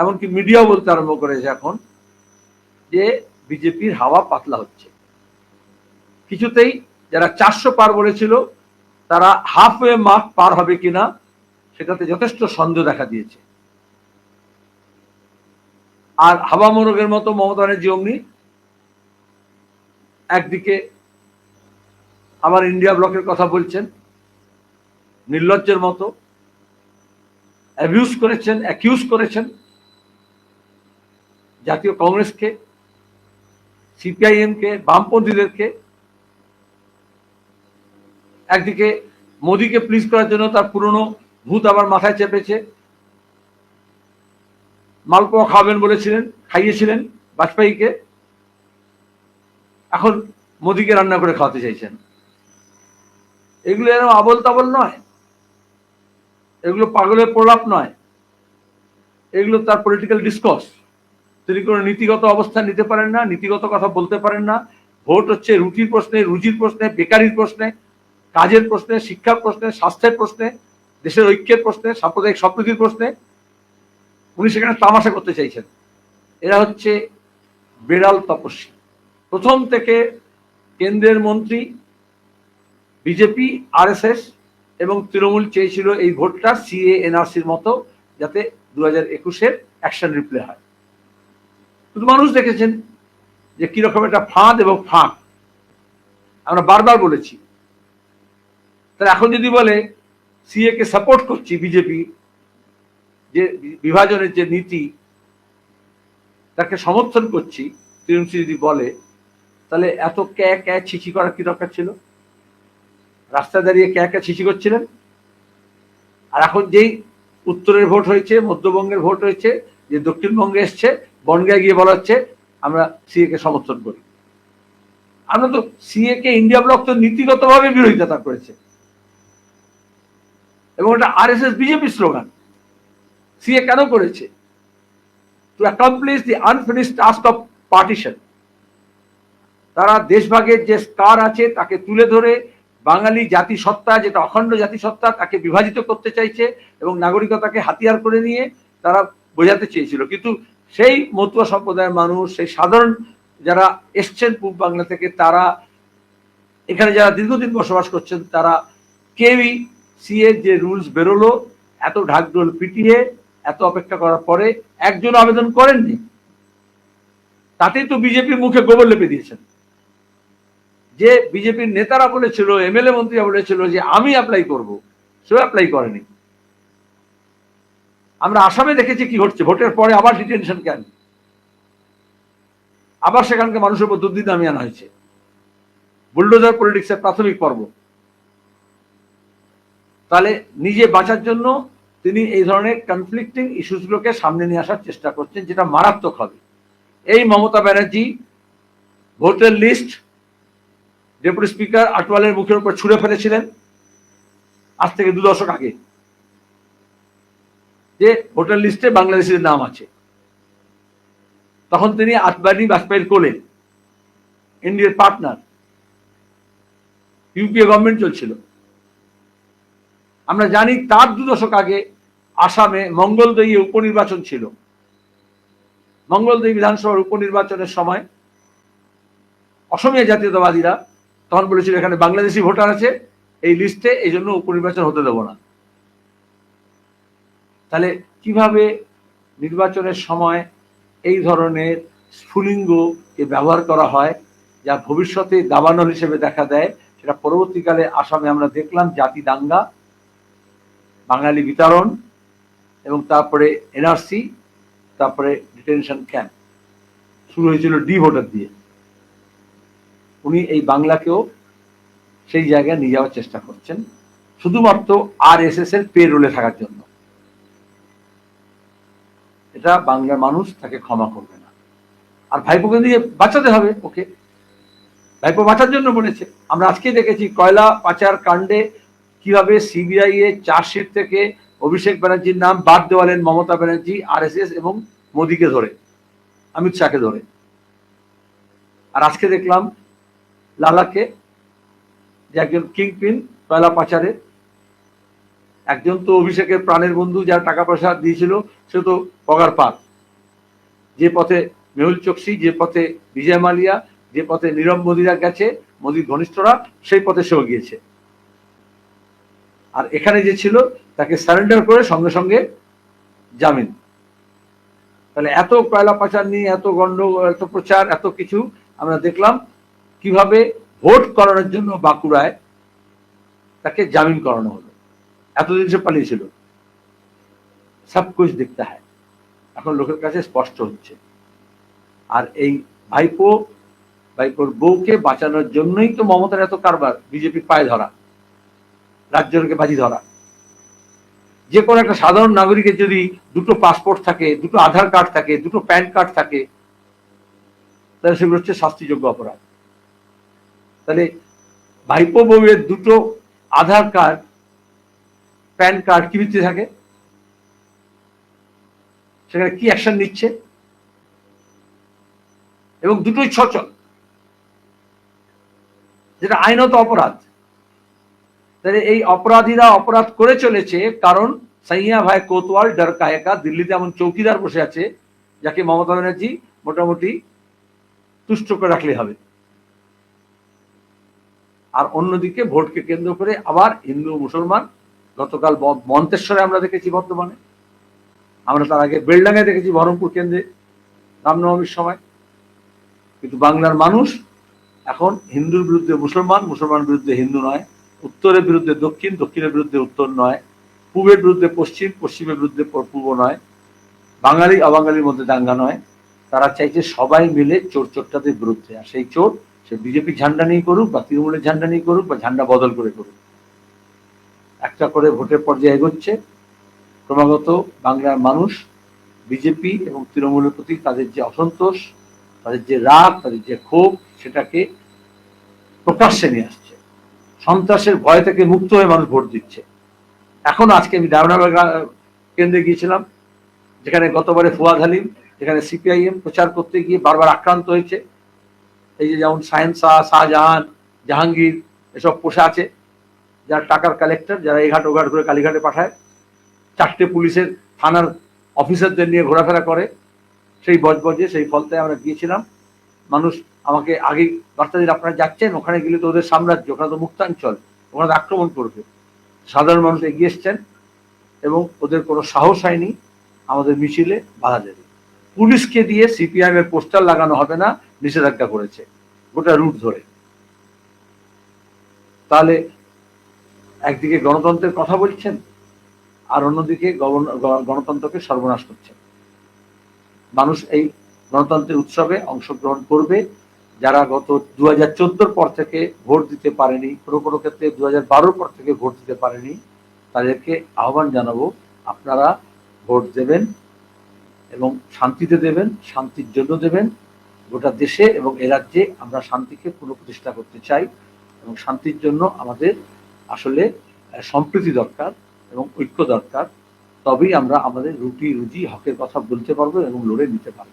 এমনকি মিডিয়া বলতে আরম্ভ করেছে এখন যে বিজেপির হাওয়া পাতলা হচ্ছে। কিছুতেই যারা চারশো পার বলেছিল, তারা হাফ ওয়ে মার্ক পার হবে কিনা, সেটাতে যথেষ্ট সন্দেহ দেখা দিয়েছে। আর হাওয়া মোরগের মতো মমতা ব্যানার্জি অমনি একদিকে আবার ইন্ডিয়া ব্লকের কথা বলছেন, নির্লজ্জের মতো অ্যাবিউজ করেছেন অ্যাকিউজ করেছেন জাতীয় কংগ্রেসকে, সিপিআইএমকে, বামপন্থীদেরকে, একদিকে মোদীকে প্লিজ করার জন্য তার পুরনো ভূত আবার মাথায় চেপেছে। মালপোয়া খাওয়াবেন বলেছিলেন, খাইয়েছিলেন বাজপেয়ীকে। এখন মোদীকে রান্না করে খাওয়াতে চাইছেন। এগুলো এরকম আবল তাবল নয়, এগুলো পাগলের প্রলাপ নয়, এগুলো তার পলিটিক্যাল ডিসকস তিনি কোনো নীতিগত অবস্থান নিতে পারেন না, নীতিগত কথা বলতে পারেন না। ভোট হচ্ছে রুটির প্রশ্নে, রুজির প্রশ্নে, বেকারির প্রশ্নে, কাজের প্রশ্নে, শিক্ষার প্রশ্নে, স্বাস্থ্যের প্রশ্নে, দেশের ঐক্যের প্রশ্নে, সাম্প্রদায়িক সম্প্রীতির প্রশ্নে। উনি সেখানে তামাশা করতে চাইছেন। এরা হচ্ছে বেড়াল তপস্বী। প্রথম থেকে কেন্দ্রের মন্ত্রী, বিজেপি, আরএসএস এবং তৃণমূল চেয়েছিল এই ভোটটা সিএ এনআরসির মতো, যাতে দু হাজার একুশের অ্যাকশন রিপ্লে হয়। শুধু মানুষ দেখেছেন যে কীরকম একটা ফাঁদ এবং ফাঁক। আমরা বারবার বলেছি। তাহলে এখন যদি বলে, সিএ কে সাপোর্ট করছি বিজেপি, যে বিভাজনের যে নীতি, তাকে সমর্থন করছি, তৃণমূল যদি বলে, তাহলে এত ক্যা ক্যা ছিচি করার কি দরকার ছিল? রাস্তায় দাঁড়িয়ে ক্যা ক্যা ছিচি করছিলেন? আর এখন যেই উত্তরের ভোট হয়েছে, মধ্যবঙ্গের ভোট হয়েছে, যে দক্ষিণবঙ্গে এসছে বনগায় গিয়ে বলা হচ্ছে, আমরা সিএ কে সমর্থন করি। আমরা তো সিএ কে ইন্ডিয়া ব্লক তো নীতিগতভাবে বিরোধিতা করেছে। এবং এটা R S S BJP slogan. CAA কেন করেছে? To accomplish the unfinished task of partition তারা দেশভাগের যে স্কার আছে, তাকে তুলে ধরে বাঙালি জাতিসত্তা, যেটা অখণ্ড জাতিসত্তা, তাকে বিভাজিত করতে চাইছে এবং নাগরিকতাকে হাতিয়ার করে নিয়ে তারা বোঝাতে চেয়েছিল। কিন্তু সেই মতুয়া সম্প্রদায়ের মানুষ, সেই সাধারণ যারা এসছেন পূর্ব বাংলা থেকে, তারা এখানে যারা দীর্ঘদিন বসবাস করছেন, তারা কেউই সিএ যে রুলস বেরোলো, এত ঢাকঢোল পিটিয়ে, এত অপেক্ষা করার পরে একজন আবেদন করেননি। তাতেই তো বিজেপির মুখে গোবর লেপে দিয়েছেন। যে বিজেপির নেতারা বলেছিল, এমএলএ মন্ত্রীরা বলেছিল যে আমি অ্যাপ্লাই করব সেও অ্যাপ্লাই করেনি। আমরা আসামে দেখেছি কি ঘটছে। ভোটের পরে আবার ডিটেনশন কেন? আবার সেখানকার মানুষের উপর দুর্দিন নামিয়ে আনা হয়েছে। বুলডোজার পলিটিক্সের প্রাথমিক পর্ব। তাহলে নিজে বাঁচার জন্য তিনি এই ধরনের কনফ্লিক্টিং ইস্যুসগুলোকে সামনে নিয়ে আসার চেষ্টা করছেন, যেটা মারাত্মক হবে। এই মমতা ব্যানার্জি ভোটের লিস্ট ডেপুটি স্পিকার আটওয়ালের মুখের উপর ছুঁড়ে ফেলেছিলেন, আজ থেকে দু দশক আগে। যে ভোটার লিস্টে বাংলাদেশের নাম আছে। তখন তিনি আটবানি বাজপেয়ীর কোলে ইন্ডিয়ার পার্টনার ইউপিএ গভর্নমেন্ট চলছিল। আমরা জানি তার দু দশক আগে আসামে মঙ্গলদৈ উপনির্বাচন ছিল। মঙ্গলদৈ বিধানসভার উপনির্বাচনের সময় অসমীয়া জাতীয়তাবাদীরা তখন বলেছিল, এখানে বাংলাদেশি ভোটার আছে, এই লিস্টে এই জন্য উপনির্বাচন হতে দেব না। তাহলে কীভাবে নির্বাচনের সময় এই ধরনের স্ফুলিঙ্গকে ব্যবহার করা হয়, যা ভবিষ্যতে দাবানল হিসেবে দেখা দেয়, সেটা পরবর্তীকালে আসামে আমরা দেখলাম জাতি দাঙ্গা, বাঙালি বিতরণ, এবং তারপরে এনআরসি, তারপরে ডিটেনশন ক্যাম্প শুরু হয়েছিল ডি ভোটার দিয়ে। উনি এই বাংলাকেও সেই জায়গায় নিয়ে যাওয়ার চেষ্টা করছেন। শুধুমাত্র আর এস এস এর পে রোলে থাকার জন্য। এটা বাংলার মানুষ তাকে ক্ষমা করবে না। আর ভাইপোকে দিয়ে বাঁচাতে হবে, ওকে। ভাইপো বাঁচার জন্য বলেছে। আমরা আজকে দেখেছি কয়লা পাচার কাণ্ডে কীভাবে সিবিআই এর চার্জশিট থেকে অভিষেক ব্যানার্জির নাম বাদ দেওয়ালেন মমতা ব্যানার্জি আর এবং মোদীকে ধরে, অমিত শাহকে ধরে। আর আজকে দেখলাম লালাকে, যে একজন কিংপিন কয়লা পাচারে একজন তো অভিষেকের প্রাণের বন্ধু যার টাকা পয়সা দিয়েছিল, সে তো পগার পার যে পথে মেহুল চোকসি, যে পথে বিজয় মালিয়া, যে পথে নীরব মোদিরা গেছে, মোদির ঘনিষ্ঠরা, সেই পথে সেও গিয়েছে। আর এখানে যে ছিল, তাকে সারেন্ডার করে সঙ্গে সঙ্গে জামিন। তাহলে এত কয়লা পাচার নিয়ে, এত গন্ডগোল, এত প্রচার, এত কিছু আমরা দেখলাম, কীভাবে ভোট করানোর জন্য বাঁকুড়ায় তাকে জামিন করানো হলো। এতদিন সে পালিয়েছিল। সব কুছ দেখতে হয়। এখন লোকের কাছে স্পষ্ট হচ্ছে। আর এই ভাইপো, ভাইপোর বউকে বাঁচানোর জন্যই তো মমতার এত কারবার, বিজেপির পায়ে ধরা, রাজ্যকে বাজি ধরা। যে কোনো একটা সাধারণ নাগরিকের যদি দুটো পাসপোর্ট থাকে, দুটো আধার কার্ড থাকে, দুটো প্যান কার্ড থাকে, তাহলে সেগুলো হচ্ছে শাস্তিযোগ্য অপরাধ। তাহলে ভাইপো বউয়ের দুটো আধার কার্ড প্যান কার্ড কি ভিত্তি থাকে? সেখানে কি অ্যাকশন নিচ্ছে? এবং দুটোই সচল যেটা আইনত অপরাধ। তাহলে এই অপরাধীরা অপরাধ করে চলেছে কারণ সাইয়া ভাই কোতওয়াল ডর কায়েকা দিল্লিতে এমন চৌকিদার বসে আছে, যাকে মমতা ব্যানার্জি মোটামুটি তুষ্ট করে রাখলে হবে। আর অন্যদিকে ভোটকে কেন্দ্র করে আবার হিন্দু মুসলমান গতকাল মন্তেশ্বরে আমরা দেখেছি বর্তমানে আমরা তার আগে বেলডাঙ্গায় দেখেছি বহরমপুর কেন্দ্রে রামনবমীর সময়। কিন্তু বাংলার মানুষ এখন হিন্দুর বিরুদ্ধে মুসলমান মুসলমান বিরুদ্ধে হিন্দু নয়, উত্তরের বিরুদ্ধে দক্ষিণ, দক্ষিণের বিরুদ্ধে উত্তর নয়, পূবের বিরুদ্ধে পশ্চিম, পশ্চিমের বিরুদ্ধে পূর্ব নয়, বাঙালি, অবাঙালির মধ্যে দাঙ্গা নয়। তারা চাইছে সবাই মিলে চোর চোরটাদের বিরুদ্ধে। আর সেই চোর, সে বিজেপি ঝান্ডা নিয়ে করুক বা তৃণমূলের ঝান্ডা নিয়ে করুক বা ঝান্ডা বদল করে করুক। একটা করে ভোটের পর্যায়ে এগোচ্ছে। ক্রমাগত বাংলার মানুষ, বিজেপি এবং তৃণমূলের প্রতি তাদের যে অসন্তোষ, তাদের যে রাগ, তাদের যে ক্ষোভ, সেটাকে প্রকাশ্যে নিয়ে আসছে। সন্ত্রাসের ভয় থেকে মুক্ত হয়ে মানুষ ভোট দিচ্ছে। এখন আজকে আমি দারুণাবাগ কেন্দ্রে গিয়েছিলাম, যেখানে গতবারে ফুয়াদ হালিম, যেখানে সিপিআইএম প্রচার করতে গিয়ে বারবার আক্রান্ত হয়েছে। এই যে যেমন সায়েন্স শাহ, শাহজাহান, জাহাঙ্গীর, এসব পোষা আছে। যারা টাকার কালেক্টর যারা এঘাট ওঘাট করে কালীঘাটে পাঠায়, চারটে পুলিশের থানার অফিসারদের নিয়ে ঘোরাফেরা করে। সেই বজবজে, সেই ফলতে আমরা গিয়েছিলাম। মানুষ আমাকে আগে বার্তা দিন আপনারা যাচ্ছেন, ওখানে গেলে তো ওদের সাম্রাজ্য, ওখানে তো মুক্তাঞ্চল, ওখানে আক্রমণ করবে। সাধারণ মানুষ এগিয়ে এসছেন এবং ওদের কোনো সাহস হয়নি, আমাদের মিছিলে বাধা দেবে। পুলিশকে দিয়ে সিপিআইএম এর পোস্টার লাগানো হবে না, নিষেধাজ্ঞা করেছে, গোটা রুট ধরে। তাহলে একদিকে গণতন্ত্রের কথা বলছেন আর অন্যদিকে গণতন্ত্রকে সর্বনাশ করছেন। মানুষ এই গণতন্ত্রের উৎসবে অংশগ্রহণ করবে। যারা গত দু হাজার চোদ্দোর পর থেকে ভোট দিতে পারেনি, কোনো কোনো ক্ষেত্রে দু হাজার পর থেকে ভোট দিতে পারেনি, তাদেরকে আহ্বান জানাব, আপনারা ভোট দেবেন এবং শান্তিতে দেবেন, শান্তির জন্য দেবেন। গোটা দেশে এবং এ রাজ্যে আমরা শান্তিকে পুনঃপ্রতিষ্ঠা করতে চাই এবং শান্তির জন্য আমাদের আসলে সম্প্রীতি দরকার এবং ঐক্য দরকার। তবেই আমরা আমাদের রুটি রুজি হকের কথা বলতে পারব এবং লড়ে নিতে পারব।